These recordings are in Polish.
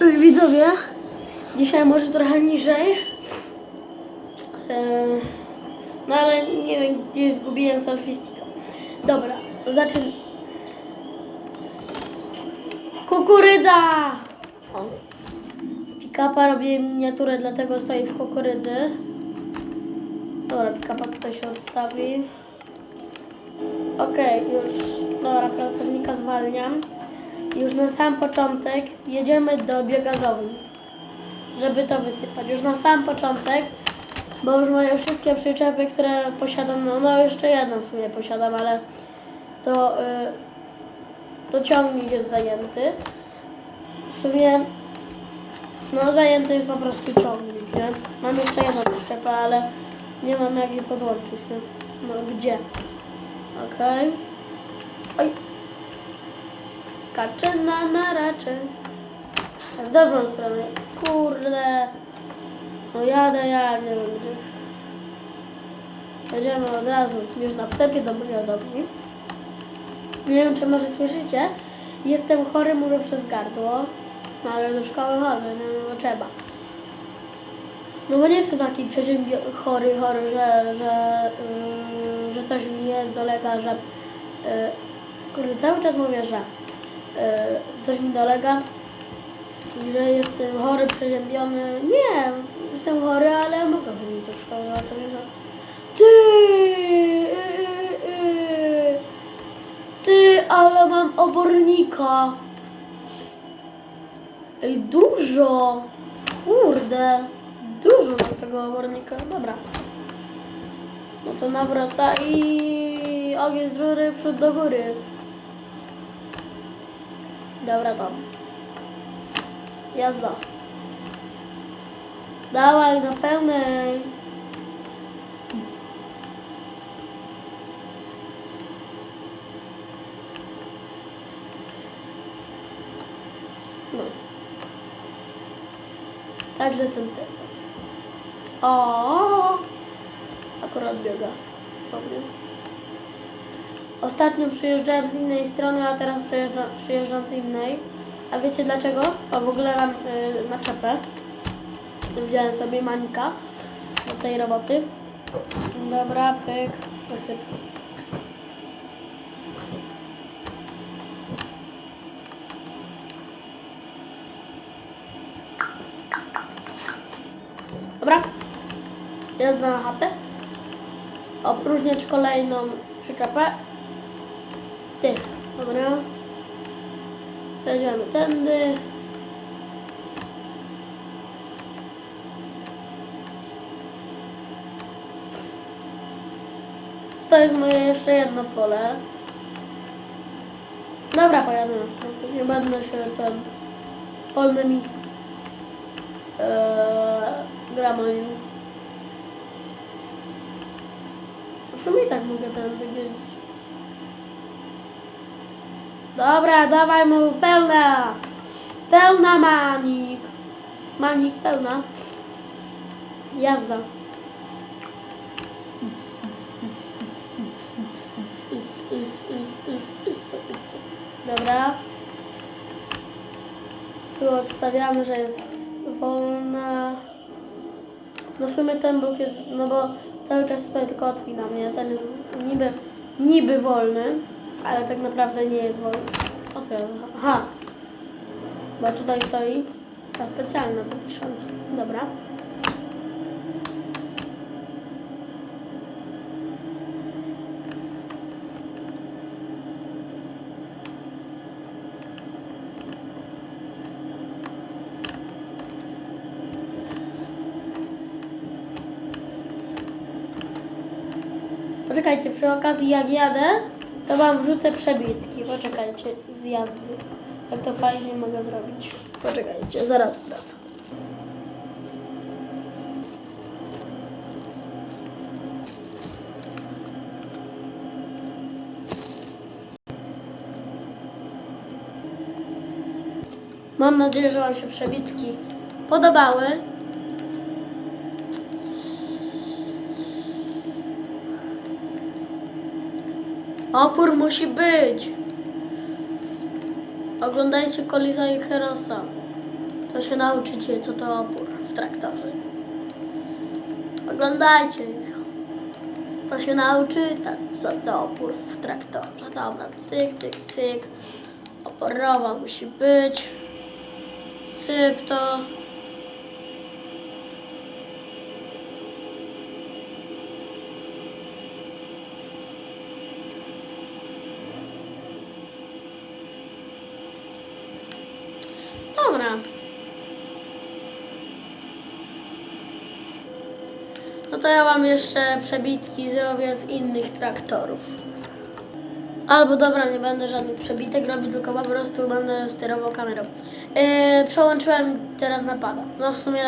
Widzowie, dzisiaj może trochę niżej. Eee, No ale nie wiem, gdzie zgubiłem selfie-sticka. Dobra, zacznę. Kukurydza! O. Pick-upa robię miniaturę, dlatego stoi w kukurydzy. Dobra, pick-upa tutaj się odstawi. Okej, już. Dobra, pracownika zwalniam. Już na sam początek jedziemy do biogazowni, żeby to wysypać. Już na sam początek, bo już moje wszystkie przyczepy, które posiadam, no, no jeszcze jedną w sumie posiadam, ale to, y, to ciągnik jest zajęty. W sumie, no zajęty jest po prostu ciągnik, nie? Mam jeszcze jedną przyczepę, ale nie mam jak jej podłączyć, nie? No gdzie? Okej. Oj. Skaczę na naraczy. W dobrą stronę. Kurde. No jadę, jadę. Jedziemy od razu już na wstępie do biogazowni. Nie wiem, czy może słyszycie. Jestem chory, mówię przez gardło. No ale do szkoły chodzę, no, no trzeba. No bo nie jestem taki przeziębio- chory, chory, że, że, yy, że coś mi jest, dolega, że... Yy, kurde, cały czas mówię, że coś mi dolega, że jestem chory, przeziębiony. Nie, jestem chory, ale mogę chodzić do szkoły, a to nie. Ty! Yy, yy, ty, ale mam obornika. Ej, dużo! Kurde, dużo mam tego obornika. Dobra. No to nawrota i ogień z rury przód do góry. Dobra, tam. Jazda. Dawaj na pełnej. No. Także ten ten. O, akurat biega sobie. Ostatnio przyjeżdżałem z innej strony, a teraz przyjeżdżam, przyjeżdżam z innej. A wiecie dlaczego? A w ogóle mam y, naczepę. Wziąłem sobie manika do tej roboty. Dobra, pyk, posyp. Dobra, jazda na chatę. Opróżniać kolejną przyczepę. Ty, dobra. Jedziemy tędy. To jest moje jeszcze jedno pole. Dobra, pojadę na skróty. Nie będę się ten polnymi ee, gramami. W sumie tak mogę tędy jeździć. Dobra, dawaj mu pełna. Pełna manik. Manik pełna. Jazda. Dobra. Tu odstawiamy, że jest wolna. No w sumie ten był, kiedy- no bo cały czas tutaj tylko odpinam, nie? Ten jest niby, niby wolny, ale tak naprawdę nie jest wolny. O co? Aha. Bo tutaj stoi ta specjalna wypiszona. Dobra. Poczekajcie, przy okazji jak jadę, to wam wrzucę przebitki. Poczekajcie, z jazdy. Jak to fajnie mogę zrobić. Poczekajcie, zaraz wracam. Mam nadzieję, że Wam się przebitki podobały. Opór musi być. Oglądajcie Kolisa i Herosa. To się nauczycie, co to opór w traktorze. Oglądajcie ich. To się nauczy, tak, co to opór w traktorze. Dobra, cyk, cyk, cyk. Oporowa musi być. Syp to. Dobra. No to ja wam jeszcze przebitki zrobię z innych traktorów. Albo dobra, nie będę żadnych przebitek robić, tylko po prostu będę sterował kamerą. Yy, przełączyłem teraz na pada. No w sumie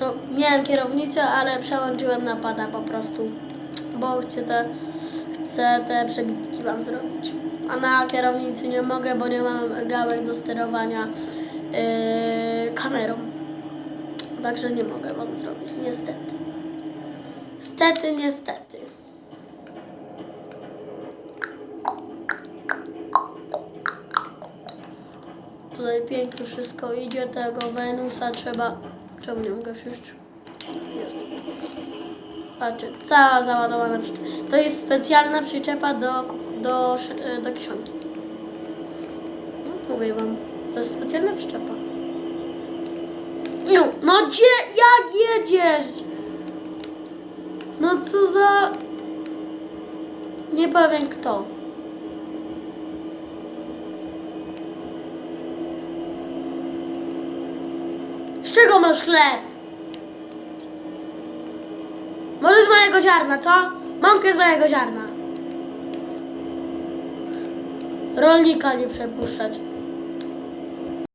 no, miałem kierownicę, ale przełączyłem na pada po prostu, bo chcę te, chcę te przebitki wam zrobić. A na kierownicy nie mogę, bo nie mam gałek do sterowania yy, kamerą. Także nie mogę wam zrobić, niestety. Stety, niestety. Tutaj pięknie wszystko idzie, tego Wenusa trzeba... Czemu nie mogę wsiąść? Jest. Patrzcie, cała załadowana przyczepa. To jest specjalna przyczepa do, do, do kieszonki. No, mówię wam, to jest specjalna przyczepa. No, no gdzie, jak jedziesz? No co za... Nie powiem kto. Z czego masz chleb? Może z mojego ziarna, co? Mąkę z mojego ziarna. Rolnika nie przepuszczać.